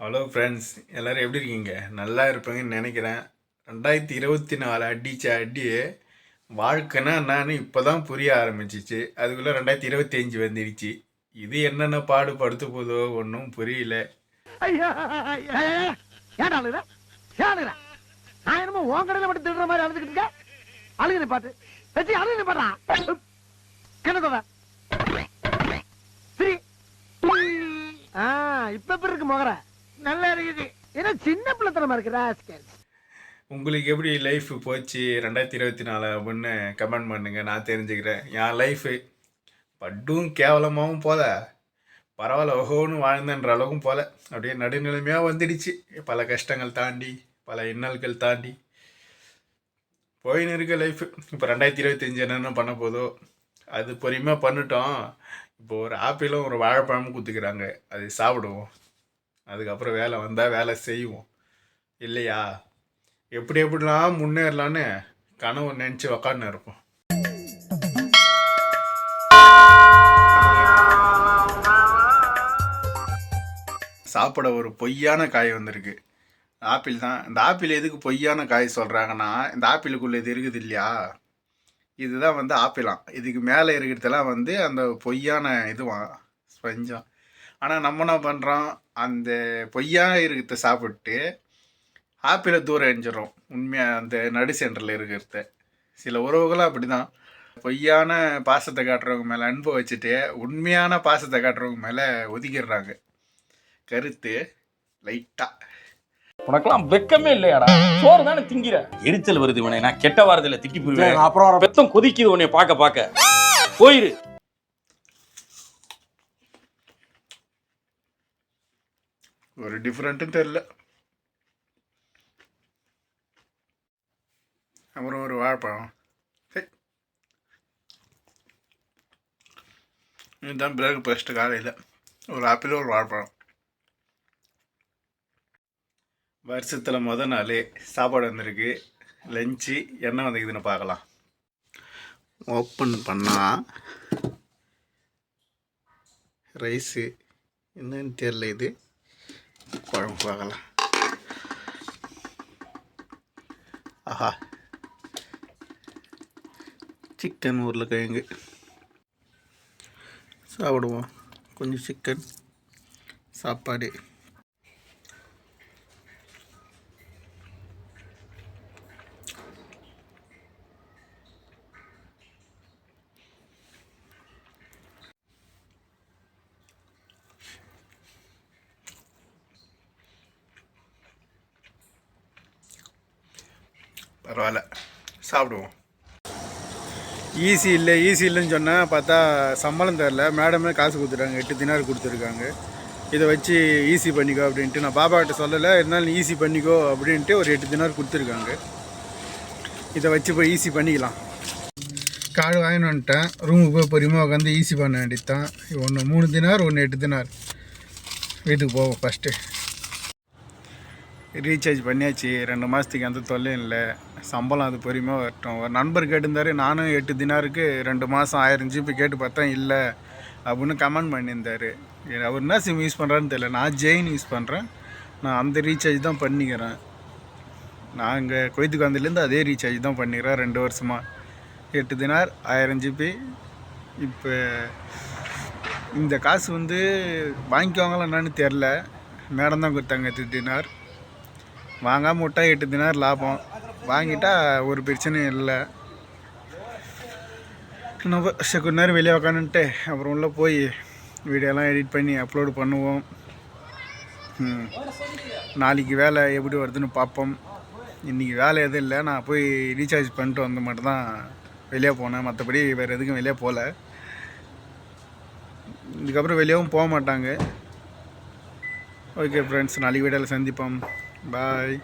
Hello friends எல்லோரும் எப்படி இருக்கீங்க? நல்லா இருப்பீங்கன்னு நினைக்கிறேன். ரெண்டாயிரத்தி இருபத்தி நாலு அடித்த அடி வாழ்க்கைனா நான் இப்போ தான் புரிய ஆரம்பிச்சிச்சு. அதுக்குள்ளே ரெண்டாயிரத்தி இருபத்தி அஞ்சு வந்துடுச்சு இது என்னென்ன பாடுபடுத்த போதோ ஒன்றும் புரியல. ஐயா ஏன் ஏன் நான் என்னமோ உன் கடையில் மட்டும் திருடுற மாதிரி அழுதுகிட்டு இருக்க அழுகுன பாட்டு வச்சு அழுகுன பாடுறான் கிணத்தோட சரி. ஆ இப்ப எப்படி இருக்கு முகர? நல்லா இருக்குது. ஏன்னா சின்ன பிள்ளைத்தனமா இருக்கு ராஸ்கல். உங்களுக்கு எப்படி லைஃப் போச்சு? ரெண்டாயிரத்தி இருபத்தி நாலு அப்படின்னு கமெண்ட் பண்ணுங்க. நான் தெரிஞ்சுக்கிறேன். என் லைஃபு பட்டும் கேவலமாகவும் போல. பரவாயில்ல ஓஹோன்னு வாழ்ந்தன்ற அளவுக்கும் போல. அப்படியே நடுநிலைமையாக வந்துடுச்சு. பல கஷ்டங்கள் தாண்டி பல இன்னல்கள் தாண்டி. போயின்னு இருக்க லைஃப் இப்போ ரெண்டாயிரத்தி இருபத்தஞ்சி என்னென்ன பண்ண போதோ அது பொறுமையாக பண்ணிட்டோம். இப்போ ஒரு ஆப்பிளும் ஒரு வாழைப்பழமும் குத்துக்கிறாங்க. அது சாப்பிடுவோம். அதுக்கப்புறம் வேலை வந்தால் வேலை செய்வோம். இல்லையா? எப்படி எப்படிலாம் முன்னேறலான்னு கனவு நினச்சி உக்காந்து இருப்போம். சாப்பிட ஒரு பொய்யான காய் வந்திருக்கு. ஆப்பிள் தான். இந்த ஆப்பிள் எதுக்கு பொய்யான காய் சொல்கிறாங்கன்னா இந்த ஆப்பிளுக்குள்ளே இது இருக்குது இல்லையா? இதுதான் வந்து ஆப்பிளாம். இதுக்கு மேலே இருக்கிறதெல்லாம் வந்து அந்த பொய்யான இதுவான் ஸ்பஞ்சம். ஆனால் நம்ம என்ன பண்ணுறோம் அந்த பொய்யா இருக்கிறத சாப்பிட்டு ஆப்பிளை தூரம் எரிஞ்சிடும் உண்மையாக அந்த நடு சென்டரில் இருக்கிறத. சில உறவுகளும் அப்படி தான் பொய்யான பாசத்தை காட்டுறவங்க மேலே அன்பு வச்சுட்டு உண்மையான பாசத்தை காட்டுறவங்க மேலே ஒதுக்கிடுறாங்க. கருத்து லைட்டாக உனக்கெல்லாம் வெக்கமே இல்லையாடா? சோறு தானே திங்கிற? எரிச்சல் வருது உனே நான் கெட்ட வாரத்துல திக்கி போயிருவேன் அப்புறம் பெத்தம் கொதிக்குது உன்னை பார்க்க பார்க்க. போயிரு. ஒரு டிஃப்ரெண்ட்டும் தெரில அப்புறம் ஒரு வாழைப்பழம் சரி. இதுதான் பிரேக்ஃபாஸ்ட்டு காலையில். ஒரு ஆப்பிள் ஒரு வாழைப்பழம் வருஷத்தில் முத நாள் சாப்பாடு வந்திருக்கு. லஞ்சு என்ன வந்துக்குதுன்னு பார்க்கலாம். ஓப்பன் பண்ணால் ரைஸு என்னன்னு தெரியல இது. குழம்பு பார்க்கலாம் ஆஹா சிக்கன் உருளைக்கிழங்கு சாப்பிடுவோம் கொஞ்சம் சிக்கன் சாப்பாடு பரவாயில்ல. சாப்பிடுவோம். ஈஸி இல்லை ஈஸி இல்லைன்னு சொன்னால் பார்த்தா சம்பளம் தரல. மேடமே காசு கொடுத்துட்டாங்க எட்டு தினார் கொடுத்துருக்காங்க. இதை வச்சு ஈஸி பண்ணிக்கோ அப்படின்ட்டு நான் பாபாக்கிட்ட சொல்லலை. இருந்தாலும் ஈஸி பண்ணிக்கோ அப்படின்ட்டு ஒரு எட்டு தினார் கொடுத்துருக்காங்க. இதை வச்சு போய் ஈஸி பண்ணிக்கலாம். காடு வாங்கிட்டு வந்துட்டேன். ரூமுக்கு போய் பொறுமையாக உட்காந்து ஈஸி பண்ண வேண்டியது தான் ஒன்று மூணு தினார் ஒன்று எட்டு தினார். வீட்டுக்கு போவோம் ஃபஸ்ட்டு ரீசார்ஜ் பண்ணியாச்சு. ரெண்டு மாதத்துக்கு எந்த தொல்லையும் இல்லை. சம்பளம் அது பொறுமையாக வரட்டும். ஒரு நண்பர் கேட்டிருந்தார் நானும் எட்டு தினாருக்கு ரெண்டு மாதம் ஆயிரம் ஜிபி கேட்டு பார்த்தேன் இல்லை. அப்படின்னு கமெண்ட் பண்ணியிருந்தார். அவர் என்ன சிம் யூஸ் பண்ணுறான்னு தெரியல. நான் ஜெயின் யூஸ் பண்ணுறேன் நான் அந்த ரீசார்ஜ் தான் பண்ணிக்கிறேன். நான் இங்கே கொய்த்துக்கு வந்ததுலேருந்து அதே ரீசார்ஜ் தான் பண்ணிக்கிறேன் ரெண்டு வருஷமாக எட்டு தினார் ஆயிரம் ஜிபி இப்போ இந்த காசு வந்து வாங்கிக்குவாங்களா என்னன்னு தெரில மேடம் தான் கொடுத்தாங்க எட்டு தினார். வாங்காமல் விட்டால் எட்டு தினார் லாபம். வாங்கிட்டா ஒரு பிரச்சனையும் இல்லை. இன்னும் கொஞ்ச நேரம் வெளியே உக்காந்துட்டு அப்புறம் உள்ளே போய் வீடியோலாம் எடிட் பண்ணி அப்லோடு பண்ணுவோம். நாளைக்கு வேலை எப்படி வருதுன்னு பார்ப்போம். இன்றைக்கி வேலை எதுவும் இல்லை. நான் போய் ரீசார்ஜ் பண்ணிட்டு வந்த மட்டும் தான் வெளியே போனேன். மற்றபடி வேறு எதுக்கும் வெளியே போகல இதுக்கப்புறம் வெளியவும் போக மாட்டாங்க. ஓகே ஃப்ரெண்ட்ஸ் நாளைக்கு வீடியோவில் சந்திப்போம். பாய்